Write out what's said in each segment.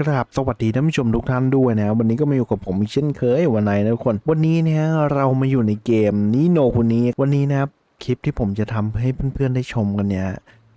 กราบสวัสดีท่านผู้ชมทุกท่านด้วยนะวันนี้ก็มาอยู่กับผมเช่นเคยวันไหนนะทุกคน วันนี้เนี่ยเรามาอยู่ในเกมนี้โนคนนี้วันนี้นะครับคลิปที่ผมจะทำให้เพื่อนๆได้ชมกันเนี่ย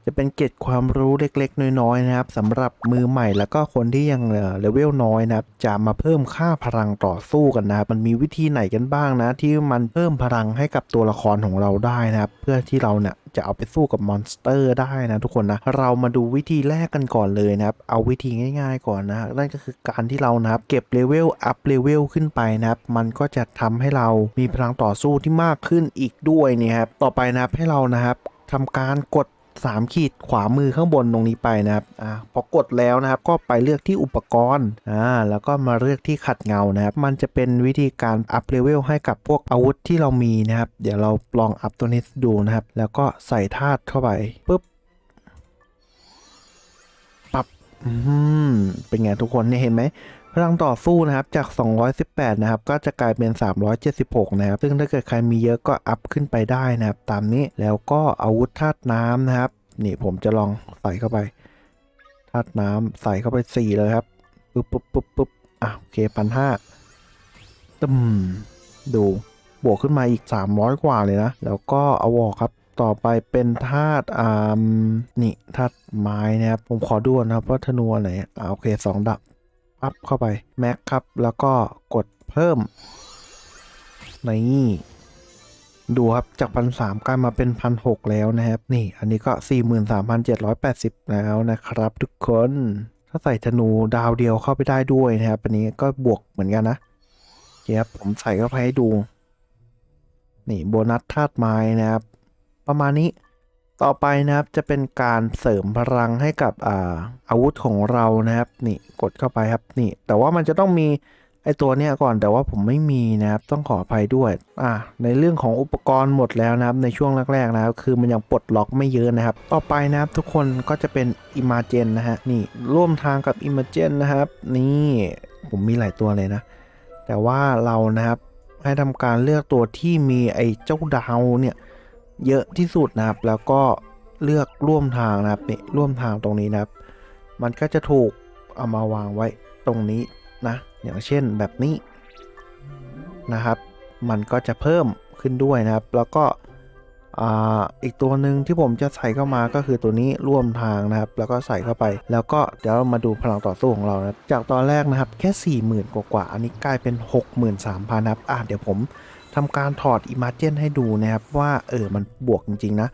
จะเป็นเกร็ดความรู้เล็กๆ น้อยๆนะครับสำหรับมือใหม่แล้วก็คนที่ยังเลเวลน้อยนะครับ จะมาเพิ่มค่าพลังต่อสู้กันนะครับมันมีวิธีไหนกันบ้างนะ ที่มันเพิ่มพลังให้กับตัวละครของเราได้นะครับ เพื่อที่เราเนี่ยจะเอาไปสู้กับมอนสเตอร์ได้นะทุกคนนะ เรามาดูวิธีแรกกันก่อนเลยนะครับ เอาวิธีง่ายๆก่อนนะนั่นก็คือการที่เรานะครับเก็บเลเวลอัพเลเวลขึ้นไปนะครับ มันก็จะทำให้เรามีพลังต่อสู้ที่มากขึ้นอีกด้วยนี่ครับ ต่อไปนะครับให้เรานะครับทำการกด 3 ขีดขวามือข้างบนตรงนี้ไปนะครับอ่าพอกดแล้วนะครับก็ไปเลือกที่อุปกรณ์อ่าแล้วก็มาเลือกที่ขัดเงานะครับ มันจะเป็นวิธีการอัพเลเวลให้กับพวกอาวุธที่เรามีนะครับ เดี๋ยวเราลองอัพตัวนี้ดูนะครับ แล้วก็ใส่ธาตุเข้าไปปุ๊บปรับอืมเป็นไงทุกคนเนี่ยเห็นไหม พลังต่อสู้นะครับจาก 218 นะครับ ก็จะกลายเป็น 376 นะครับ ซึ่งถ้าเกิดใครมีเยอะก็อัพขึ้นไปได้นะครับ ตามนี้แล้วก็อาวุธธาตุน้ำนะครับ นี่ผมจะลองใส่เข้าไปธาตุน้ำใส่เข้าไป 4 เลยครับปุ๊บปุ๊บปุ๊บปุ๊บอะโอเคพันห้าตึมดูบวกขึ้นมาอีก 300 กว่าเลยนะ แล้วก็เอาวอกครับต่อไปเป็นธาตุอ่านี่ธาตุไม้นะครับ ผมขอดูก่อนนะครับว่าธนูอันไหนอ่าโอเคสองดับ อัพเข้าไปแม็กครับ แล้วก็กดเพิ่มนี่ดูครับจากพันสามกลายมาเป็นพันหกแล้วนะครับ นี่อันนี้ก็สี่หมื่นสามพันเจ็ดร้อยแปดสิบแล้วนะครับ ทุกคน ถ้าใส่ธนูดาวเดียวเข้าไปได้ด้วยนะครับ อันนี้ก็บวกเหมือนกันนะเดี๋ยวผมใส่เข้าไปให้ดู นี่โบนัสธาตุไม้นะครับ ประมาณนี้ ต่อไปนะครับจะเป็นการเสริมพลังให้กับอ่าอาวุธของเรานะครับนี่กดเข้าไปครับนี่ แต่ว่ามันจะต้องมีไอตัวเนี้ยก่อนแต่ว่าผมไม่มีนะครับต้องขออภัยด้วยอ่าในเรื่องของอุปกรณ์หมดแล้วนะครับในช่วงแรกๆนะครับคือมันยังปลดล็อกไม่เยอะนะครับ ต่อไปนะครับทุกคนก็จะเป็นอิมาเจนนะฮะนี่ร่วมทางกับอิมาเจนนะครับ นี่ผมมีหลายตัวเลยนะ แต่ว่าเรานะครับให้ทำการเลือกตัวที่มีไอเจ้าดาวเนี่ย เยอะที่สุดนะครับ แล้วก็เลือกร่วมทางนะครับนี่ร่วมทางตรงนี้นะครับ มันก็จะถูกเอามาวางไว้ตรงนี้นะอย่างเช่นแบบนี้นะครับ มันก็จะเพิ่มขึ้นด้วยนะครับ แล้วก็ออีกตัวหนึ่งที่ผมจะใส่เข้ามาก็คือตัวนี้ร่วมทางนะครับ แล้วก็ใส่เข้าไป แล้วก็เดี๋ยวมาดูพลังต่อสู้ของเรานะครับจากตอนแรกนะครับแค่ 40,000 กว่าๆอันนี้กลายเป็น 63,000 นะครับอะเดี๋ยวผม ทำการถอด Imagine ให้ดูนะครับว่าเออมันบวกจริง ๆ นะ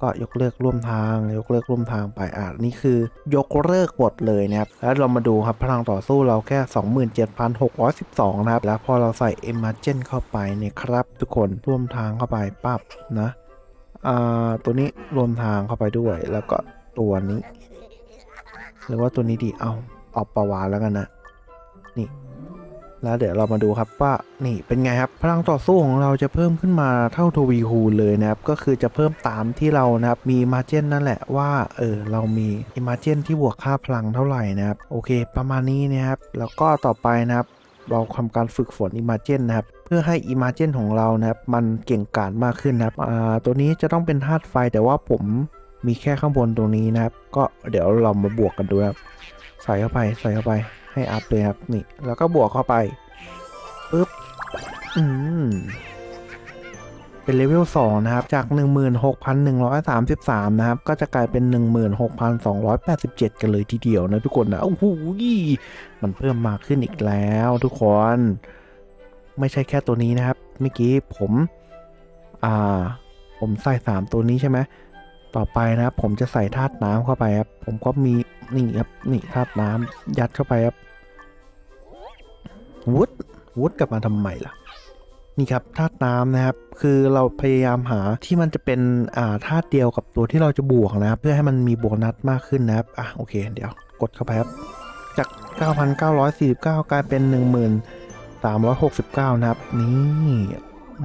ก็ยกเลิกร่วมทาง ยกเลิกร่วมทางไปอะนี่คือยกเลิกหมดเลยนะครับแล้วเรามาดูครับพลังต่อสู้เราแค่ 27,612 นะครับ แล้วพอเราใส่ Imagine เข้าไปเนี่ยครับ ทุกคนร่วมทางเข้าไปปั๊บนะอ่าตัวนี้รวมทางเข้าไปด้วย แล้วก็ตัวนี้ หรือว่าตัวนี้ดีเอาเอาประวาแล้วกันนะนี่ แล้วเดี๋ยวเรามาดูครับว่านี่เป็นไงครับ พลังต่อสู้ของเราจะเพิ่มขึ้นมาเท่าทวีคูณเลยนะครับ ก็คือจะเพิ่มตามที่เรานะครับมีมาเจนนั่นแหละว่าเออเรามีอิมาเจนที่บวกค่าพลังเท่าไหร่นะครับ โอเค ประมาณนี้นะครับ แล้วก็ต่อไปนะครับ เราทำการฝึกฝนอิมาเจนนะครับเพื่อให้อิมาเจนของเรานะครับมันเก่งกาจมากขึ้นนะครับอ่าตัวนี้จะต้องเป็นธาตุไฟแต่ว่าผมมีแค่ข้างบนตรงนี้นะครับ ก็เดี๋ยวเรามาบวกกันดูนะครับใส่เข้าไปใส่เข้าไป ให้อัพเลยครับนี่ แล้วก็บวกเข้าไปปึ๊บอืมเป็นเลเวล2นะครับ จาก 16,133 นะครับ ก็จะกลายเป็น 16,287 กันเลยทีเดียวนะทุกคนนะโอ้โหมันเพิ่มมากขึ้นอีกแล้วทุกคน ไม่ใช่แค่ตัวนี้นะครับ เมื่อกี้ผม อ่า ผมใส่ 3 ตัวนี้ใช่ไหม ต่อไปนะครับ ผมจะใส่ธาตุน้ำเข้าไปครับ ผมก็มีนี่ครับ นี่ธาตุน้ำยัดเข้าไปครับ วุดวุดกลับมาทำไมล่ะนี่ครับธาตุน้ำนะครับ คือเราพยายามหาที่มันจะเป็นอ่าธาตุเดียวกับตัวที่เราจะบวกนะครับ เพื่อให้มันมีโบนัสมากขึ้นนะครับอะโอเค เดี๋ยวกดเข้าไปครับ จาก 9,949 กลายเป็น 1369 นะครับ นี่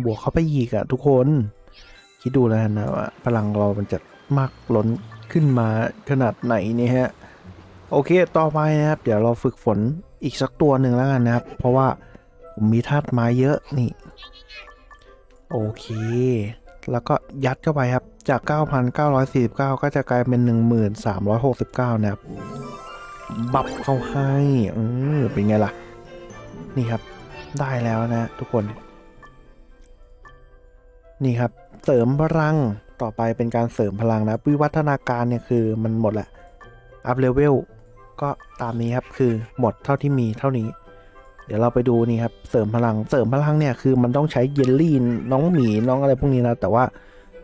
บวกเข้าไปอีกอะทุกคน คิดดูแล้วนะว่าพลังเรามันจะมากล้นขึ้นมาขนาดไหนนี่ฮะ โอเค ต่อไปนะครับ เดี๋ยวเราฝึกฝนอีกสักตัวหนึ่งแล้วกันนะครับ เพราะว่าผมมีธาตุไม้เยอะนี่ โอเค แล้วก็ยัดเข้าไปครับ จาก 9,949 ก็จะกลายเป็น 1369 นะครับ บับเข้าให้เออเป็นไงล่ะ นี่ครับ ได้แล้วนะ ทุกคน นี่ครับ เสริมพลัง ต่อไปเป็นการเสริมพลังนะ วิวัฒนาการเนี่ยคือมันหมดแหละอัพเลเวล ก็ตามนี้ครับคือหมดเท่าที่มีเท่านี้ เดี๋ยวเราไปดูนี่ครับเสริมพลังเสริมพลังเนี่ยคือมันต้องใช้เยลลี่น้องหมีน้องอะไรพวกนี้นะแต่ว่า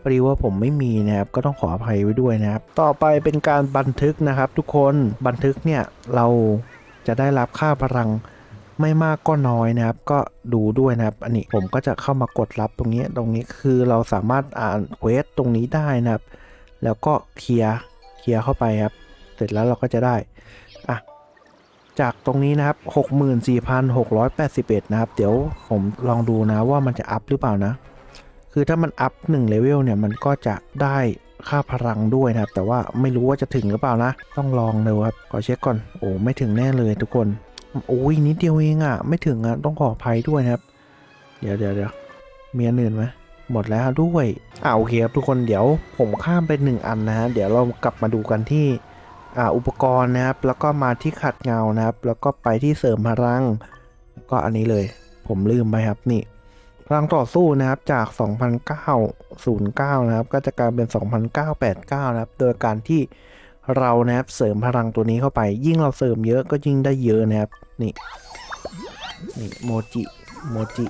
พอดีว่าผมไม่มีนะครับก็ต้องขออภัยไว้ด้วยนะครับ ต่อไปเป็นการบันทึกนะครับ ทุกคนบันทึกเนี่ยเราจะได้รับค่าพลังไม่มากก็น้อยนะครับ ก็ดูด้วยนะครับ อันนี้ผมก็จะเข้ามากดรับตรงนี้ตรงนี้คือเราสามารถอ่านเควสตรงนี้ได้นะครับ แล้วก็เคลียร์เคลียร์เข้าไปครับ เสร็จแล้วเราก็จะได้ จากตรงนี้นะครับ 64,681 นะครับ เดี๋ยวผมลองดูนะว่ามันจะอัพหรือเปล่านะ คือถ้ามันอัพ1เลเวลเนี่ยมันก็จะได้ค่าพลังด้วยนะครับ แต่ว่าไม่รู้ว่าจะถึงหรือเปล่านะ ต้องลองดูครับ ขอเช็คก่อน โอ้ไม่ถึงแน่เลยทุกคน โอ้ยนิดเดียวเองอะ่ะ ไม่ถึงอะ่ะ ต้องขออภัยด้วยนะครับ เดี๋ยวเดี๋ยวเดี๋ยวมีอันอื่นไหมหมดแล้วด้วยอ่าโอเคครับทุกคนเดี๋ยวผมข้ามไปหนึ่งอันนะฮะ เดี๋ยวเรากลับมาดูกันที่ อ่าอุปกรณ์นะครับ แล้วก็มาที่ขัดเงานะครับ แล้วก็ไปที่เสริมพลัง ก็อันนี้เลย ผมลืมไปครับนี่ พลังต่อสู้นะครับจาก 2,909 นะครับ ก็จะกลายเป็น 2,989 นะครับ โดยการที่เรานะครับเสริมพลังตัวนี้เข้าไป ยิ่งเราเสริมเยอะก็ยิ่งได้เยอะนะครับ นี่ นี่โมจิ โมจิ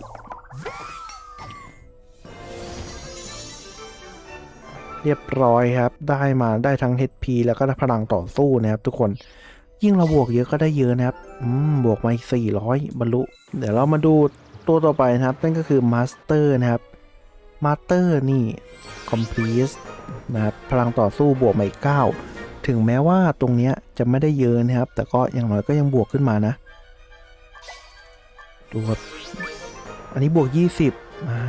เรียบร้อยครับ ได้มาได้ทั้ง HP แล้วก็ได้พลังต่อสู้นะครับทุกคน ยิ่งเราบวกเยอะก็ได้เยอะนะครับ อืม บวกมาอีก400 บรรลุ เดี๋ยวเรามาดูตัวต่อไปนะครับ นั่นก็คือ Master นะครับ Master นี่ Complete นะครับ พลังต่อสู้บวกมาอีก9ถึงแม้ว่าตรงเนี้ยจะไม่ได้เยอะนะครับ แต่ก็อย่างน้อยก็ยังบวกขึ้นมานะ ดูครับ อันนี้บวก 20อ่า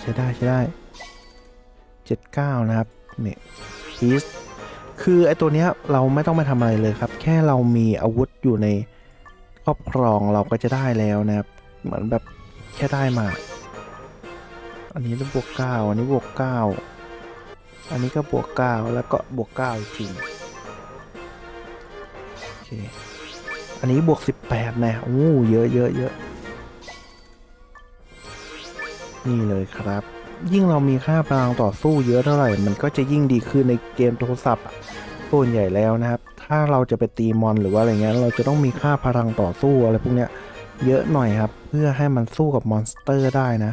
ใช้ได้ใช้ได้ 79 นะครับ เนี่ยพีซคือไอตัวเนี้ยเราไม่ต้องไปทำอะไรเลยครับ แค่เรามีอาวุธอยู่ในครอบครองเราก็จะได้แล้วนะครับ เหมือนแบบแค่ได้มา อันนี้บวก9อันนี้บวก9อันนี้ก็บวก9แล้วก็บวก9อีกทีโอเคอันนี้บวก18นะโอ้เยอะเยอะเยอะนี่เลยครับ ยิ่งเรามีค่าพลังต่อสู้เยอะเท่าไหร่มันก็จะยิ่งดีขึ้นในเกมโทรศัพท์ส่วนใหญ่แล้วนะครับ ถ้าเราจะไปตีมอนหรือว่าอะไรเงี้ยเราจะต้องมีค่าพลังต่อสู้อะไรพวกเนี้ยเยอะหน่อยครับ เพื่อให้มันสู้กับมอนสเตอร์ได้นะ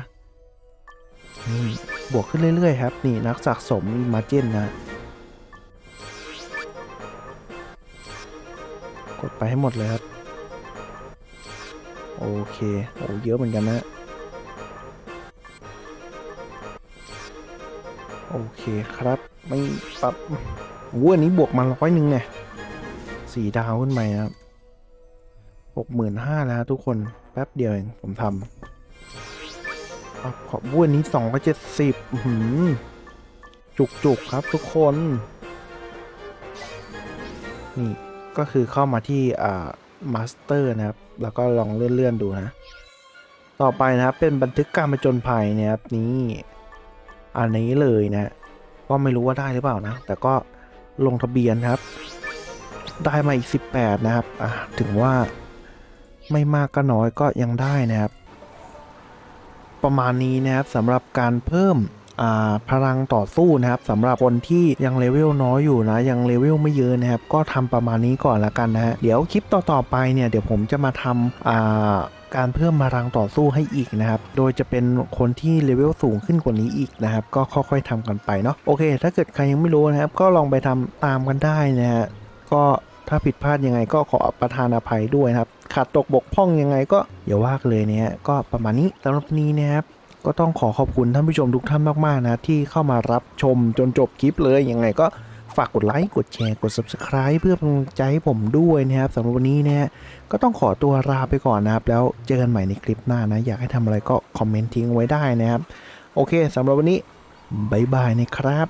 บวกขึ้นเรื่อยๆครับ นี่นักสะสมมาเจนนะกดไปให้หมดเลยครับ โอเคโอ้เยอะเหมือนกันนะ โอเคครับ ไม่ปรับวัวนนี้บวกมาร้อยหนึ่งเนี่ยสี่ดาวขึ้นไปนะครับหกหมื่นห้าแล้วทุกคน แป๊บเดียวเอง ผมทำอะขอบวัวนนี้สองร้อยเจ็ดสิบจุกจุกครับทุกคน นี่ก็คือเข้ามาที่อ่ามาสเตอร์นะครับ แล้วก็ลองเลื่อนๆดูนะ ต่อไปนะครับเป็นบันทึกการประจนภัยนะครับนี่ อันนี้เลยนะ ก็ไม่รู้ว่าได้หรือเปล่านะ แต่ก็ลงทะเบียนครับ ได้มาอีก 18 นะครับถึงว่าไม่มากก็น้อยก็ยังได้นะครับ ประมาณนี้นะครับสำหรับการเพิ่มพลังต่อสู้นะครับสำหรับคนที่ยังเลเวลน้อยอยู่นะ ยังเลเวลไม่เยอะนะครับ ก็ทำประมาณนี้ก่อนละกันนะฮะเดี๋ยวคลิปต่อๆไปเนี่ยเดี๋ยวผมจะมาทำ การเพิ่มพลังต่อสู้ให้อีกนะครับ โดยจะเป็นคนที่เลเวลสูงขึ้นกว่านี้อีกนะครับ ก็ค่อยๆทำกันไปเนาะ โอเค ถ้าเกิดใครยังไม่รู้นะครับ ก็ลองไปทำตามกันได้นะฮะ ก็ถ้าผิดพลาดยังไงก็ขอประทานอภัยด้วยครับ ขาดตกบกพร่องยังไงก็อย่าว่ากันเลยเนี่ยก็ประมาณนี้สำหรับนี้นะครับก็ต้องขอขอบคุณท่านผู้ชมทุกท่านมากๆนะที่เข้ามารับชมจนจบคลิปเลยยังไงก็ ฝากกดไลค์กดแชร์กด subscribe เพื่อเป็นกำลังใจให้ผมด้วยนะครับสำหรับวันนี้นะฮะก็ต้องขอตัวลาไปก่อนนะครับ แล้วเจอกันใหม่ในคลิปหน้านะ อยากให้ทำอะไรก็คอมเมนต์ทิ้งไว้ได้นะครับ โอเคสำหรับวันนี้บายบายนะครับ